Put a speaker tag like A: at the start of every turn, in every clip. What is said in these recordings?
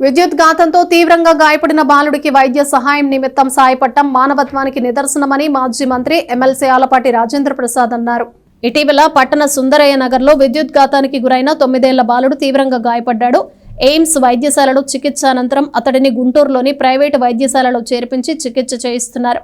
A: విద్యుత్ ఘాతంతో తీవ్రంగా గాయపడిన బాలుడికి వైద్య సహాయం నిమిత్తం సాయపట్టం మానవత్వానికి నిదర్శనమని మాజీ మంత్రి ఎమ్మెల్సీ ఆలపాటి రాజేంద్ర ప్రసాద్ అన్నారు. ఇటీవల పట్టణ సుందరయ్య నగర్లో విద్యుత్ ఘాతానికి గురైన తొమ్మిదేళ్ళ బాలుడు తీవ్రంగా గాయపడ్డాడు. ఎయిమ్స్ వైద్యశాలలో చికిత్స అనంతరం అతడిని గుంటూరులోని ప్రైవేటు వైద్యశాలలో చేర్పించి చికిత్స చేయిస్తున్నారు.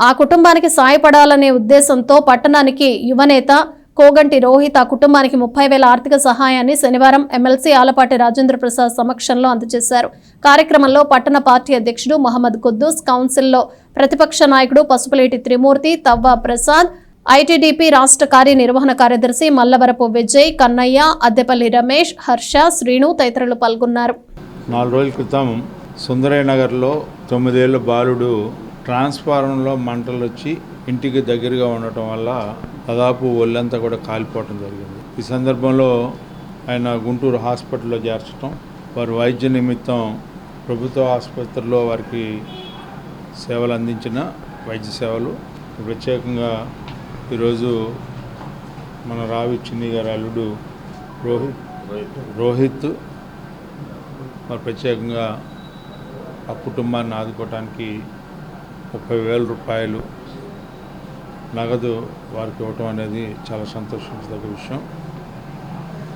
A: ఆ కుటుంబానికి సాయపడాలనే ఉద్దేశంతో పట్టణానికి యువనేత కోగంటి రోహిత్ ఆ కుటుంబానికి ముప్పై వేల ఆర్థిక సహాయాన్ని శనివారం ఎమ్మెల్సీ ఆలపాటి రాజేంద్ర ప్రసాద్ సమక్షంలో అందజేశారు. కార్యక్రమంలో పట్టణ పార్టీ అధ్యక్షుడు మహమ్మద్ కుద్దూస్ కౌన్సిల్లో ప్రతిపక్ష నాయకుడు పసుపులేటి త్రిమూర్తి తవ్వ ప్రసాద్ ఐటీడీపీ రాష్ట్ర కార్యనిర్వహణ కార్యదర్శి మల్లవరపు విజయ్ కన్నయ్య అద్దెపల్లి రమేష్ హర్ష శ్రీను తదితరులు పాల్గొన్నారు.
B: నాలుగు రోజుల క్రితం సుందరయ్య నగర్లో తొమ్మిదేళ్ళ బాలుడు ట్రాన్స్ఫార్మర్లో మంటలు వచ్చి ఇంటికి దగ్గరగా ఉండటం వల్ల దాదాపు ఒళ్ళంతా కూడా కాలిపోవటం జరిగింది. ఈ సందర్భంలో ఆయన గుంటూరు హాస్పిటల్లో చేర్చడం వారి వైద్య నిమిత్తం ప్రభుత్వ ఆసుపత్రిలో వారికి సేవలు అందించిన వైద్య సేవలు. ప్రత్యేకంగా ఈరోజు మన రావి చిన్ని గారి అల్లుడు రోహిత్ రోహిత్ మరి ప్రత్యేకంగా ఆ కుటుంబాన్ని ఆదుకోవటానికి ముప్పై వేల రూపాయలు నగదు వారికి ఇవ్వటం అనేది చాలా సంతోషించదగ్గ విషయం.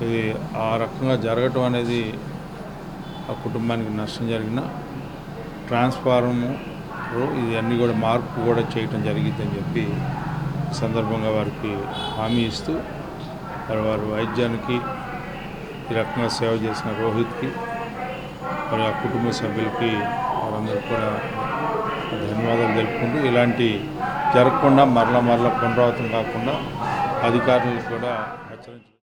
B: ఇది ఆ రకంగా జరగటం అనేది ఆ కుటుంబానికి నష్టం జరిగిన ట్రాన్స్ఫార్ము ఇవన్నీ కూడా మార్పు కూడా చేయటం జరిగిందని చెప్పి సందర్భంగా వారికి హామీ ఇస్తూ మరి వారి వైద్యానికి ఈ రకంగా సేవ చేసిన రోహిత్కి మరి ఆ కుటుంబ సభ్యులకి వారందరికీ కూడా ధన్యవాదాలు తెలుపుకుంటూ ఇలాంటి జరగకుండా మరల మరల పునరావృతం కాకుండా అధికారులకు కూడా హెచ్చరించారు